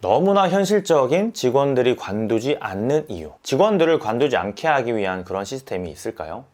너무나 현실적인 직원들이 관두지 않는 이유. 직원들을 관두지 않게 하기 위한 그런 시스템이 있을까요?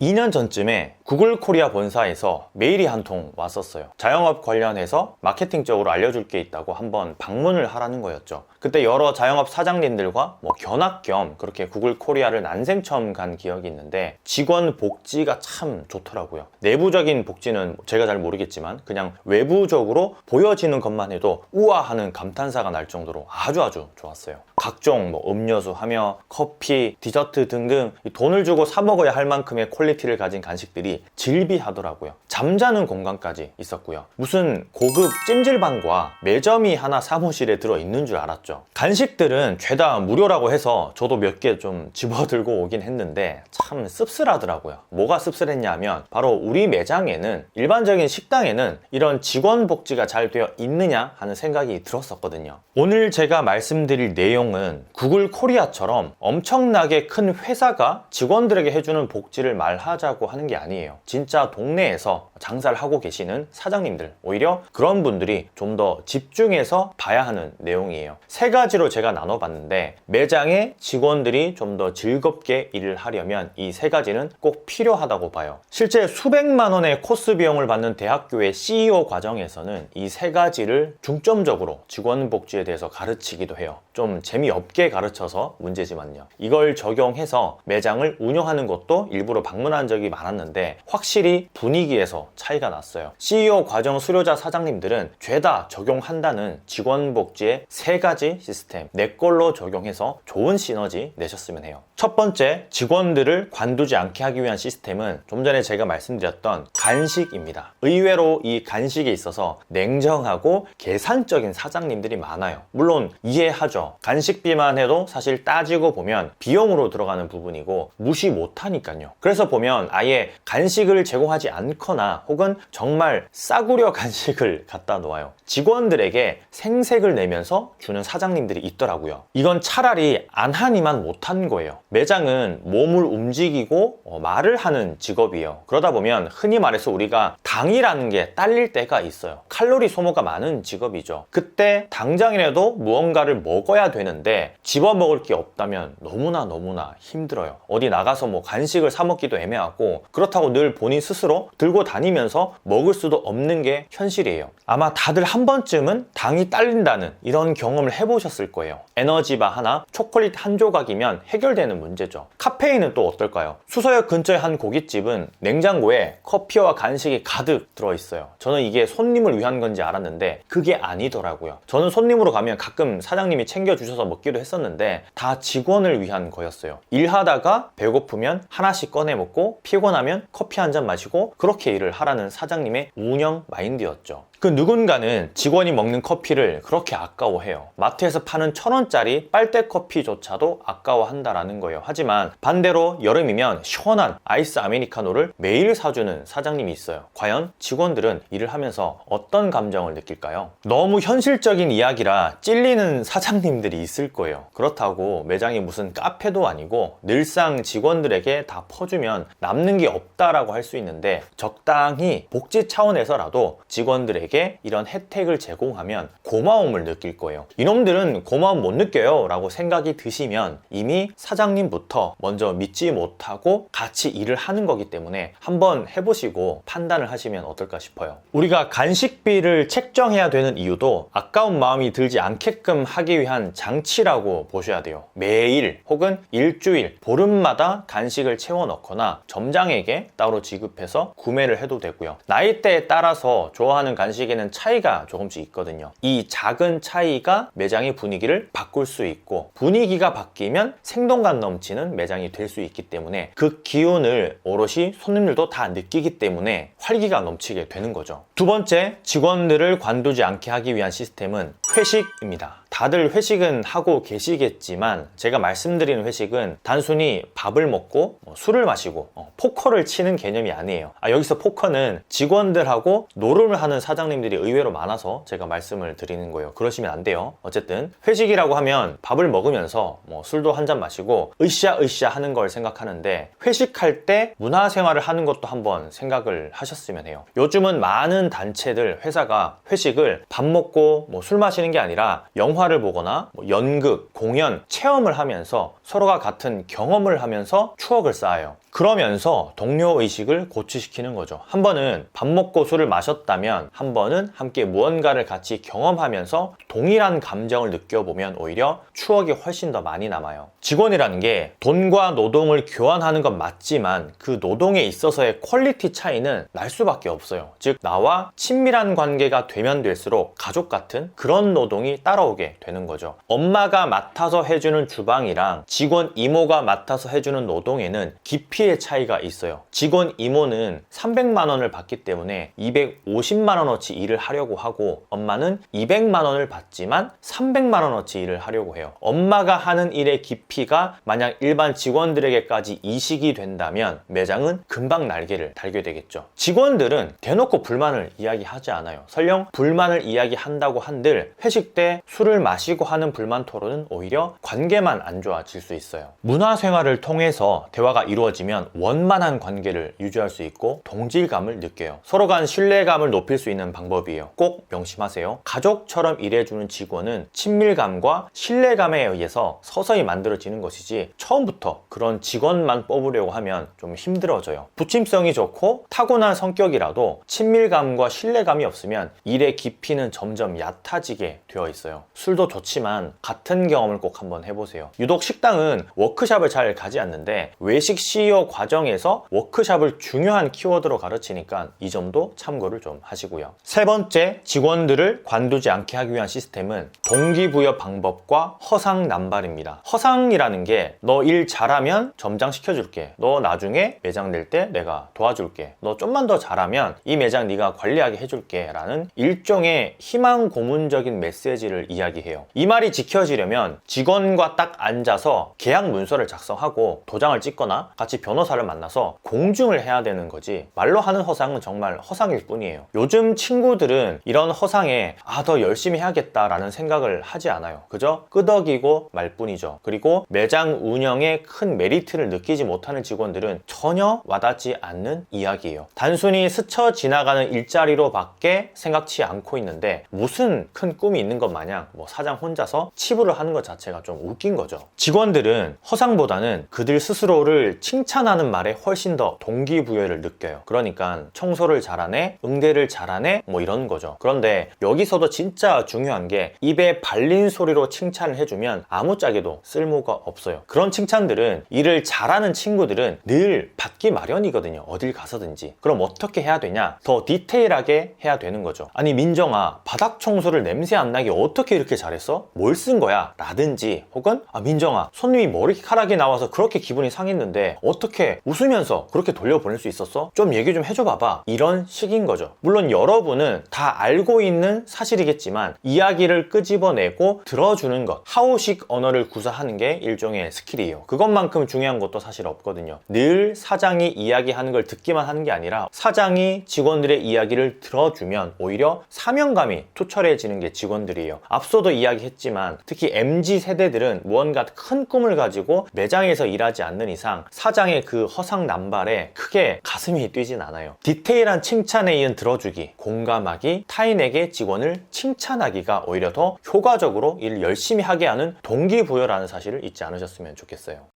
2년 전쯤에 구글 코리아 본사에서 메일이 한 통 왔었어요. 자영업 관련해서 마케팅적으로 알려줄 게 있다고 한번 방문을 하라는 거였죠. 그때 여러 자영업 사장님들과 뭐 견학 겸 그렇게 구글 코리아를 난생 처음 간 기억이 있는데 직원 복지가 참 좋더라고요. 내부적인 복지는 제가 잘 모르겠지만 그냥 외부적으로 보여지는 것만 해도 우와 하는 감탄사가 날 정도로 아주 아주 좋았어요. 각종 뭐 음료수 하며 커피, 디저트 등등 이 돈을 주고 사 먹어야 할 만큼의 퀄리티를 가진 간식들이 질비하더라고요. 잠자는 공간까지 있었고요. 무슨 고급 찜질방과 매점이 하나 사무실에 들어 있는 줄 알았죠. 간식들은 죄다 무료라고 해서 저도 몇 개 좀 집어들고 오긴 했는데 참 씁쓸하더라고요. 뭐가 씁쓸했냐면 바로 우리 매장에는 일반적인 식당에는 이런 직원 복지가 잘 되어 있느냐 하는 생각이 들었었거든요. 오늘 제가 말씀드릴 내용은 구글 코리아처럼 엄청나게 큰 회사가 직원들에게 해주는 복지를 말하자고 하는 게 아니에요. 진짜 동네에서 장사를 하고 계시는 사장님들, 오히려 그런 분들이 좀 더 집중해서 봐야 하는 내용이에요. 세 가지로 제가 나눠봤는데 매장의 직원들이 좀 더 즐겁게 일을 하려면 이 세 가지는 꼭 필요하다고 봐요. 실제 수백만 원의 코스 비용을 받는 대학교의 CEO 과정에서는 이 세 가지를 중점적으로 직원 복지에 대해서 가르치기도 해요. 좀 재미없게 가르쳐서 문제지만요. 이걸 적용해서 매장을 운영하는 것도 일부러 방문한 적이 많았는데 확실히 분위기에서 차이가 났어요. CEO 과정 수료자 사장님들은 죄다 적용한다는 직원 복지의 세 가지 시스템 내 걸로 적용해서 좋은 시너지 내셨으면 해요. 첫 번째, 직원들을 관두지 않게 하기 위한 시스템은 좀 전에 제가 말씀드렸던 간식입니다. 의외로 이 간식에 있어서 냉정하고 계산적인 사장님들이 많아요. 물론 이해하죠. 간식비만 해도 사실 따지고 보면 비용으로 들어가는 부분이고 무시 못하니까요. 그래서 보면 아예 간식을 제공하지 않거나 혹은 정말 싸구려 간식을 갖다 놓아요. 직원들에게 생색을 내면서 주는 사장님들이 있더라고요. 이건 차라리 안 하니만 못한 거예요. 매장은 몸을 움직이고 어, 말을 하는 직업이에요. 그러다 보면 흔히 말해서 우리가 당이라는 게 딸릴 때가 있어요. 칼로리 소모가 많은 직업이죠. 그때 당장이라도 무언가를 먹어야 되는데 집어 먹을 게 없다면 너무나 너무나 힘들어요. 어디 나가서 뭐 간식을 사 먹기도 애매하고 그렇다고 늘 본인 스스로 들고 다니 면서 먹을 수도 없는 게 현실이에요. 아마 다들 한 번쯤은 당이 딸린다는 이런 경험을 해보셨을 거예요. 에너지바 하나, 초콜릿 한 조각이면 해결되는 문제죠. 카페인은 또 어떨까요? 수서역 근처의 한 고깃집은 냉장고에 커피와 간식이 가득 들어있어요. 저는 이게 손님을 위한 건지 알았는데 그게 아니더라고요. 저는 손님으로 가면 가끔 사장님이 챙겨주셔서 먹기도 했었는데 다 직원을 위한 거였어요. 일하다가 배고프면 하나씩 꺼내 먹고 피곤하면 커피 한 잔 마시고 그렇게 일을 하라는 사장님의 운영 마인드였죠. 그 누군가는 직원이 먹는 커피를 그렇게 아까워해요. 마트에서 파는 천 원짜리 빨대 커피조차도 아까워한다라는 거예요. 하지만 반대로 여름이면 시원한 아이스 아메리카노를 매일 사주는 사장님이 있어요. 과연 직원들은 일을 하면서 어떤 감정을 느낄까요? 너무 현실적인 이야기라 찔리는 사장님들이 있을 거예요. 그렇다고 매장이 무슨 카페도 아니고 늘상 직원들에게 다 퍼주면 남는 게 없다라고 할 수 있는데 적당히 복지 차원에서라도 직원들에게 이런 혜택을 제공하면 고마움을 느낄 거예요. 이놈들은 고마움 못 느껴요 라고 생각이 드시면 이미 사장님부터 먼저 믿지 못하고 같이 일을 하는 거기 때문에 한번 해보시고 판단을 하시면 어떨까 싶어요. 우리가 간식비를 책정해야 되는 이유도 아까운 마음이 들지 않게끔 하기 위한 장치라고 보셔야 돼요. 매일 혹은 일주일, 보름마다 간식을 채워 넣거나 점장에게 따로 지급해서 구매를 해도 되고요. 나이대에 따라서 좋아하는 간식에는 차이가 조금씩 있거든요. 이 작은 차이가 매장의 분위기를 바꿀 수 있고 분위기가 바뀌면 생동감 넘치는 매장이 될 수 있기 때문에 그 기운을 오롯이 손님들도 다 느끼기 때문에 활기가 넘치게 되는 거죠. 두 번째, 직원들을 관두지 않게 하기 위한 시스템은 회식입니다. 다들 회식은 하고 계시겠지만 제가 말씀드리는 회식은 단순히 밥을 먹고 뭐 술을 마시고 어, 포커를 치는 개념이 아니에요. 아, 여기서 포커는 직원들하고 노름을 하는 사장님들이 의외로 많아서 제가 말씀을 드리는 거예요. 그러시면 안 돼요. 어쨌든 회식이라고 하면 밥을 먹으면서 뭐 술도 한 잔 마시고 으쌰 으쌰 하는 걸 생각하는데 회식할 때 문화생활을 하는 것도 한번 생각을 하셨으면 해요. 요즘은 많은 단체들 회사가 회식을 밥 먹고 뭐 술 마시는 게 아니라 영화 를 보거나 뭐 연극, 공연, 체험을 하면서 서로가 같은 경험을 하면서 추억을 쌓아요. 그러면서 동료 의식을 고취시키는 거죠. 한 번은 밥 먹고 술을 마셨다면 한 번은 함께 무언가를 같이 경험하면서 동일한 감정을 느껴보면 오히려 추억이 훨씬 더 많이 남아요. 직원이라는 게 돈과 노동을 교환하는 건 맞지만 그 노동에 있어서의 퀄리티 차이는 날 수밖에 없어요. 즉 나와 친밀한 관계가 되면 될수록 가족 같은 그런 노동이 따라오게 되는 거죠. 엄마가 맡아서 해주는 주방이랑 직원 이모가 맡아서 해주는 노동에는 깊이 의 차이가 있어요. 직원 이모는 300만 원을 받기 때문에 250만 원어치 일을 하려고 하고 엄마는 200만 원을 받지만 300만 원어치 일을 하려고 해요. 엄마가 하는 일의 깊이가 만약 일반 직원들에게까지 이식이 된다면 매장은 금방 날개를 달게 되겠죠. 직원들은 대놓고 불만을 이야기하지 않아요. 설령 불만을 이야기한다고 한들 회식 때 술을 마시고 하는 불만 토론은 오히려 관계만 안 좋아질 수 있어요. 문화 생활을 통해서 대화가 이루어지면 원만한 관계를 유지할 수 있고 동질감을 느껴요. 서로 간 신뢰감을 높일 수 있는 방법이에요. 꼭 명심하세요. 가족처럼 일해주는 직원은 친밀감과 신뢰감에 의해서 서서히 만들어지는 것이지 처음부터 그런 직원만 뽑으려고 하면 좀 힘들어져요. 부침성이 좋고 타고난 성격이라도 친밀감과 신뢰감이 없으면 일의 깊이는 점점 얕아지게 되어 있어요. 술도 좋지만 같은 경험을 꼭 한번 해보세요. 유독 식당은 워크샵을 잘 가지 않는데 외식 CEO 과정에서 워크샵을 중요한 키워드로 가르치니까 이 점도 참고를 좀 하시고요. 세 번째, 직원들을 관두지 않게 하기 위한 시스템은 동기부여 방법과 허상 남발입니다. 허상이라는 게 너 일 잘하면 점장 시켜줄게. 너 나중에 매장 낼 때 내가 도와줄게. 너 좀만 더 잘하면 이 매장 네가 관리하게 해줄게. 라는 일종의 희망 고문적인 메시지를 이야기해요. 이 말이 지켜지려면 직원과 딱 앉아서 계약 문서를 작성하고 도장을 찍거나 같이 변 호사를 만나서 공증을 해야 되는 거지. 말로 하는 허상은 정말 허상일 뿐이에요. 요즘 친구들은 이런 허상에 아, 더 열심히 해야겠다라는 생각을 하지 않아요. 그저 끄덕이고 말 뿐이죠. 그리고 매장 운영에 큰 메리트를 느끼지 못하는 직원들은 전혀 와닿지 않는 이야기예요. 단순히 스쳐 지나가는 일자리로 밖에 생각치 않고 있는데 무슨 큰 꿈이 있는 것 마냥 뭐 사장 혼자서 치부를 하는 것 자체가 좀 웃긴 거죠. 직원들은 허상보다는 그들 스스로를 칭찬 하는 말에 훨씬 더 동기부여를 느껴요. 그러니까 청소를 잘하네, 응대를 잘하네, 뭐 이런 거죠. 그런데 여기서도 진짜 중요한 게 입에 발린 소리로 칭찬을 해주면 아무짝에도 쓸모가 없어요. 그런 칭찬들은 일을 잘하는 친구들은 늘 받기 마련이거든요. 어딜 가서든지. 그럼 어떻게 해야 되냐? 더 디테일하게 해야 되는 거죠. 아니 민정아, 바닥 청소를 냄새 안 나게 어떻게 이렇게 잘했어? 뭘 쓴 거야? 라든지 혹은 아 민정아, 손님이 머리카락이 나와서 그렇게 기분이 상했는데 어떻게 웃으면서 그렇게 돌려보낼 수 있었어? 좀 얘기 좀 해줘 봐봐. 이런 식인 거죠. 물론 여러분은 다 알고 있는 사실이겠지만 이야기를 끄집어내고 들어주는 것, 하우식 언어를 구사하는 게 일종의 스킬이에요. 그것만큼 중요한 것도 사실 없거든요. 늘 사장이 이야기하는 걸 듣기만 하는 게 아니라 사장이 직원들의 이야기를 들어주면 오히려 사명감이 투철해지는 게 직원들이에요. 앞서도 이야기했지만 특히 MZ 세대들은 무언가 큰 꿈을 가지고 매장에서 일하지 않는 이상 사장의 그 허상 남발에 크게 가슴이 뛰진 않아요. 디테일한 칭찬에 이은 들어주기, 공감하기, 타인에게 직원을 칭찬하기가 오히려 더 효과적으로 일 열심히 하게 하는 동기부여라는 사실을 잊지 않으셨으면 좋겠어요.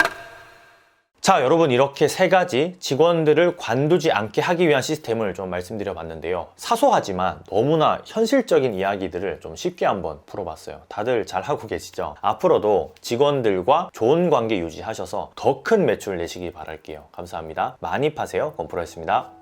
자, 여러분 이렇게 세 가지 직원들을 관두지 않게 하기 위한 시스템을 좀 말씀드려 봤는데요. 사소하지만 너무나 현실적인 이야기들을 좀 쉽게 한번 풀어봤어요. 다들 잘 하고 계시죠? 앞으로도 직원들과 좋은 관계 유지하셔서 더 큰 매출 내시기 바랄게요. 감사합니다. 많이 파세요. 건프로였습니다.